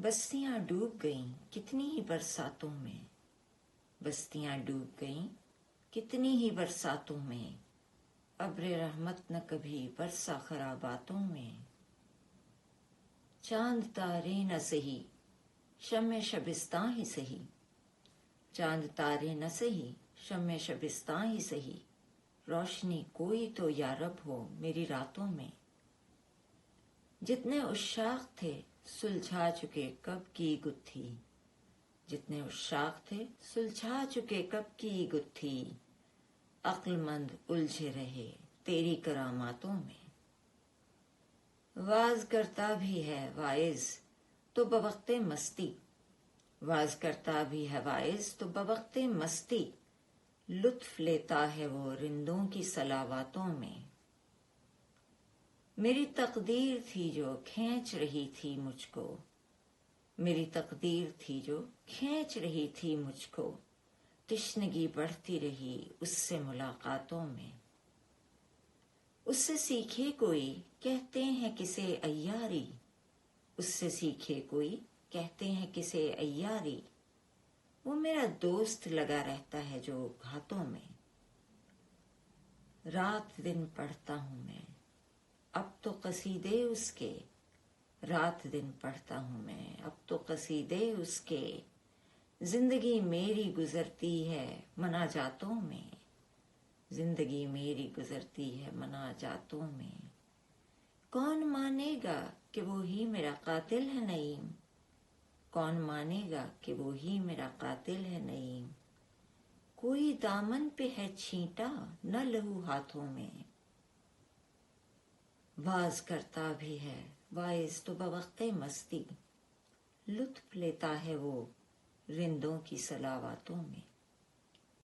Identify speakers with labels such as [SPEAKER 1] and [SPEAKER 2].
[SPEAKER 1] बस्तियाँ डूब गईं कितनी ही बरसातों में। बस्तियाँ डूब गईं कितनी ही बरसातों में। अब्र रहमत न कभी बरसा खराबातों में। चाँद तारे न सही शम शबिस्तां ही सही। चाँद तारे न सही शम शबिस्तां ही सही। रोशनी कोई तो यारब हो मेरी रातों में। जितने उशाक थे सुलझा चुके कब की गुत्थी। जितने उशाक थे, सुलझा चुके कब की गुत्थी। अक्लमंद उलझे रहे तेरी करामातों में। वाज करता भी है वाइज तो बवक्ते मस्ती। वाज करता भी है वाइज तो बवक्ते मस्ती। लुत्फ लेता है वो रिंदों की सलावातों में। मेरी तकदीर थी जो खींच रही थी मुझको। मेरी तकदीर थी जो खींच रही थी मुझको। तिश्नगी बढ़ती रही उससे मुलाकातों में। उससे सीखे कोई कहते हैं किसे अयारी उससे सीखे कोई कहते हैं किसे अयारी वो मेरा दोस्त लगा रहता है जो घातों में। रात दिन पढ़ता हूँ मैं। अब तो कसीदे उसके रात दिन पढ़ता हूँ मैं। अब तो कसीदे उसके ज़िंदगी मेरी गुजरती है, मना जातों में। ज़िंदगी मेरी गुजरती है, मना जातों में। कौन मानेगा कि वो ही मेरा कातिल है नईम? कौन मानेगा कि वो ही मेरा कातिल है नईम? कोई दामन पे है छींटा, न लहू हाथों में। वाज करता भी है। वाइज तो बवक्त मस्ती। लुत्फ लेता है वो रिंदों की सलावातों में।